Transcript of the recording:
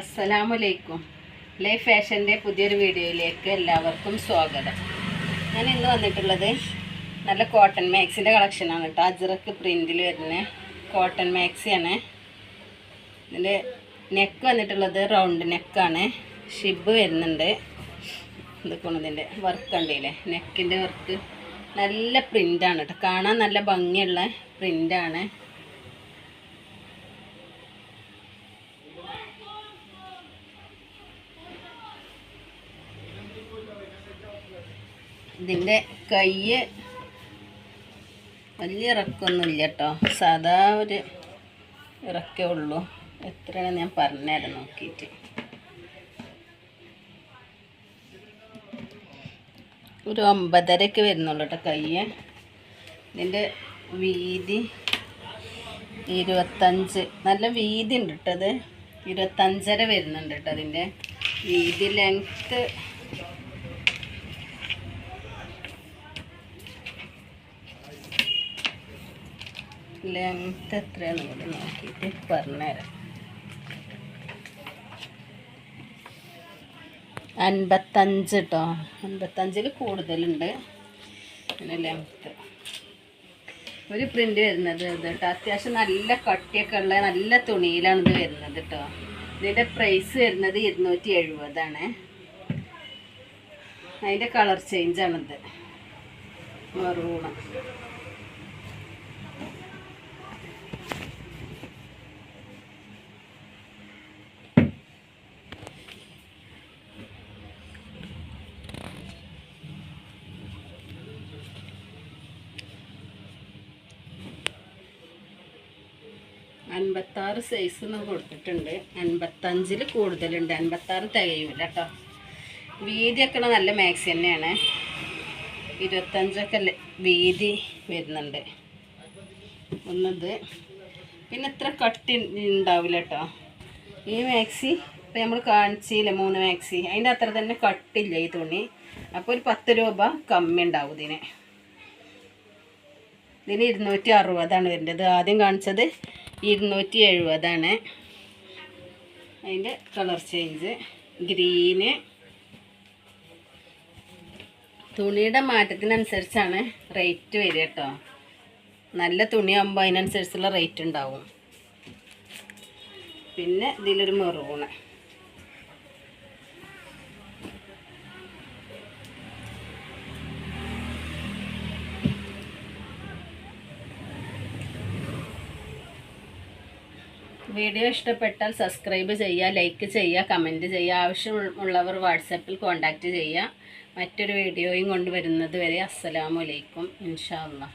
അസ്സലാമലൈക്കും. ലൈഫ് ഫാഷന്റെ പുതിയൊരു വീഡിയോയിലേക്ക് എല്ലാവർക്കും സ്വാഗതം. ഞാൻ ഇന്ന് വന്നിട്ടുള്ളത് നല്ല കോട്ടൺ മാക്സിന്റെ കളക്ഷനാണ് കേട്ടോ. അജ്രക്ക് പ്രിന്റിൽ വരുന്ന കോട്ടൺ മാക്സിയാണ് ഇതിന്റെ നെക്ക് വന്നിട്ടുള്ളത് റൗണ്ട് നെക്കാണ് ഷിബ് വരുന്നുണ്ട്. ഇതൊക്കെയാണ് ഇതിന്റെ വർക്ക് ഉണ്ടല്ലേ നെക്കിന്റെ വർക്ക് നല്ല പ്രിന്റാണ് കേട്ടോ. കാണാൻ നല്ല ഭംഗിയുള്ള പ്രിന്റാണ് ഇതിന്റെ കൈ വലിയ ഇറക്കൊന്നുമില്ല കേട്ടോ. സാധാ ഒരു ഇറക്കേ ഉള്ളൂ. എത്രയാണ് ഞാൻ പറഞ്ഞുതരാം നോക്കിയിട്ട്. ഒരു ഒമ്പതരക്ക് വരുന്നുള്ളൂ കേട്ടോ കൈ ഇതിന്റെ വീതി ഇരുപത്തഞ്ച്. നല്ല വീതി ഉണ്ട് കേട്ടോ അത് ഇരുപത്തഞ്ചര വരുന്നുണ്ട് കേട്ടോ അതിന്റെ വീതി. ലെങ്ത്ത് ലെങ്ത്ത് എത്രയാണെന്ന് കൂടി നോക്കിയിട്ട് പറഞ്ഞുതരാം. അൻപത്തഞ്ച് കേട്ടോ അൻപത്തഞ്ചിൽ കൂടുതലുണ്ട്. പിന്നെ ലെങ്ത്ത് ഒരു പ്രിന്റ് വരുന്നത് ഇത് കേട്ടോ അത്യാവശ്യം നല്ല കട്ടിയൊക്കെ ഉള്ള നല്ല തുണിയിലാണ് ഇത് വരുന്നത് കേട്ടോ ഇതിന്റെ പ്രൈസ് വരുന്നത് ഇരുന്നൂറ്റി എഴുപതാണ്. അതിന്റെ കളർ ചേഞ്ചാണിത് മെറൂണ അൻപത്താറ് സൈസ് എന്ന് കൊടുത്തിട്ടുണ്ട്. അൻപത്തഞ്ചിൽ കൂടുതലുണ്ട്. അൻപത്താറ് തികയൂല കേട്ടോ വീതിയൊക്കെ നല്ല മാക്സി തന്നെയാണ്. ഇരുപത്തഞ്ചൊക്കെ വീതി വരുന്നുണ്ട്. ഒന്നത്. പിന്നെ ഇത്ര കട്ടി ഉണ്ടാവില്ല കേട്ടോ ഈ മാക്സി ഇപ്പം നമ്മൾ കാണിച്ചില്ല മൂന്ന് മാക്സി അതിന്റെ അത്ര തന്നെ കട്ടില്ല ഈ തുണി. അപ്പോൾ ഒരു പത്ത് രൂപ കമ്മി ഉണ്ടാവും ഇതിന്. ഇതിന് ഇരുന്നൂറ്റി അറുപതാണ് വരുന്നത് ആദ്യം കാണിച്ചത് ഇരുന്നൂറ്റി എഴുപതാണ് അതിന്റെ കളർ ചേഞ്ച്. ഗ്രീന്. തുണിയുടെ മാറ്റത്തിനനുസരിച്ചാണ് റേറ്റ് വരിക കേട്ടോ. നല്ല തുണിയാകുമ്പോൾ അതിനനുസരിച്ചുള്ള റേറ്റ് ഉണ്ടാവും. പിന്നെ ഇതിലൊരു മെറൂണ്. വീഡിയോ ഇഷ്ടപ്പെട്ടാൽ സബ്സ്ക്രൈബ് ചെയ്യുക ലൈക്ക് ചെയ്യുക കമന്റ് ചെയ്യുക. ആവശ്യമുള്ളവർ വാട്സപ്പിൽ കോൺടാക്റ്റ് ചെയ്യുക. മറ്റൊരു വീഡിയോയും കൊണ്ടുവരുന്നത് വരെ അസ്സലാമു അലൈക്കും. ഇൻഷാ അല്ലാ